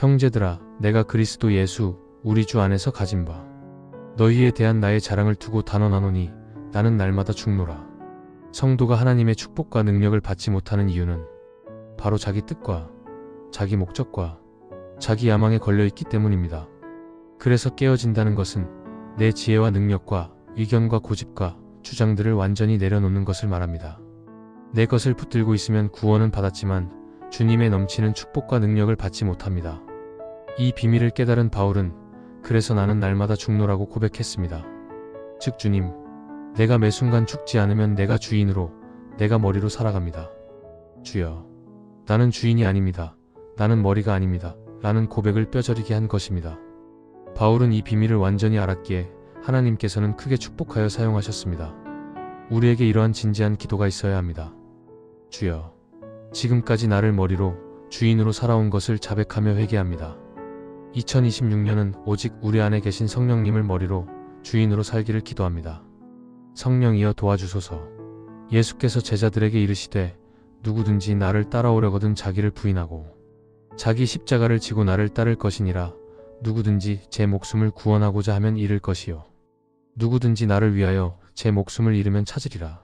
형제들아, 내가 그리스도 예수, 우리 주 안에서 가진 바. 너희에 대한 나의 자랑을 두고 단언하노니 나는 날마다 죽노라. 성도가 하나님의 축복과 능력을 받지 못하는 이유는 바로 자기 뜻과 자기 목적과 자기 야망에 걸려 있기 때문입니다. 그래서 깨어진다는 것은 내 지혜와 능력과 의견과 고집과 주장들을 완전히 내려놓는 것을 말합니다. 내 것을 붙들고 있으면 구원은 받았지만 주님의 넘치는 축복과 능력을 받지 못합니다. 이 비밀을 깨달은 바울은 그래서 나는 날마다 죽노라고 고백했습니다. 즉 주님, 내가 매 순간 죽지 않으면 내가 주인으로, 내가 머리로 살아갑니다. 주여, 나는 주인이 아닙니다. 나는 머리가 아닙니다. 라는 고백을 뼈저리게 한 것입니다. 바울은 이 비밀을 완전히 알았기에 하나님께서는 크게 축복하여 사용하셨습니다. 우리에게 이러한 진지한 기도가 있어야 합니다. 주여, 지금까지 나를 머리로 주인으로 살아온 것을 자백하며 회개합니다. 2026년은 오직 우리 안에 계신 성령님을 머리로 주인으로 살기를 기도합니다. 성령이여 도와주소서. 예수께서 제자들에게 이르시되 누구든지 나를 따라오려거든 자기를 부인하고 자기 십자가를 지고 나를 따를 것이니라 누구든지 제 목숨을 구원하고자 하면 잃을 것이요 누구든지 나를 위하여 제 목숨을 잃으면 찾으리라.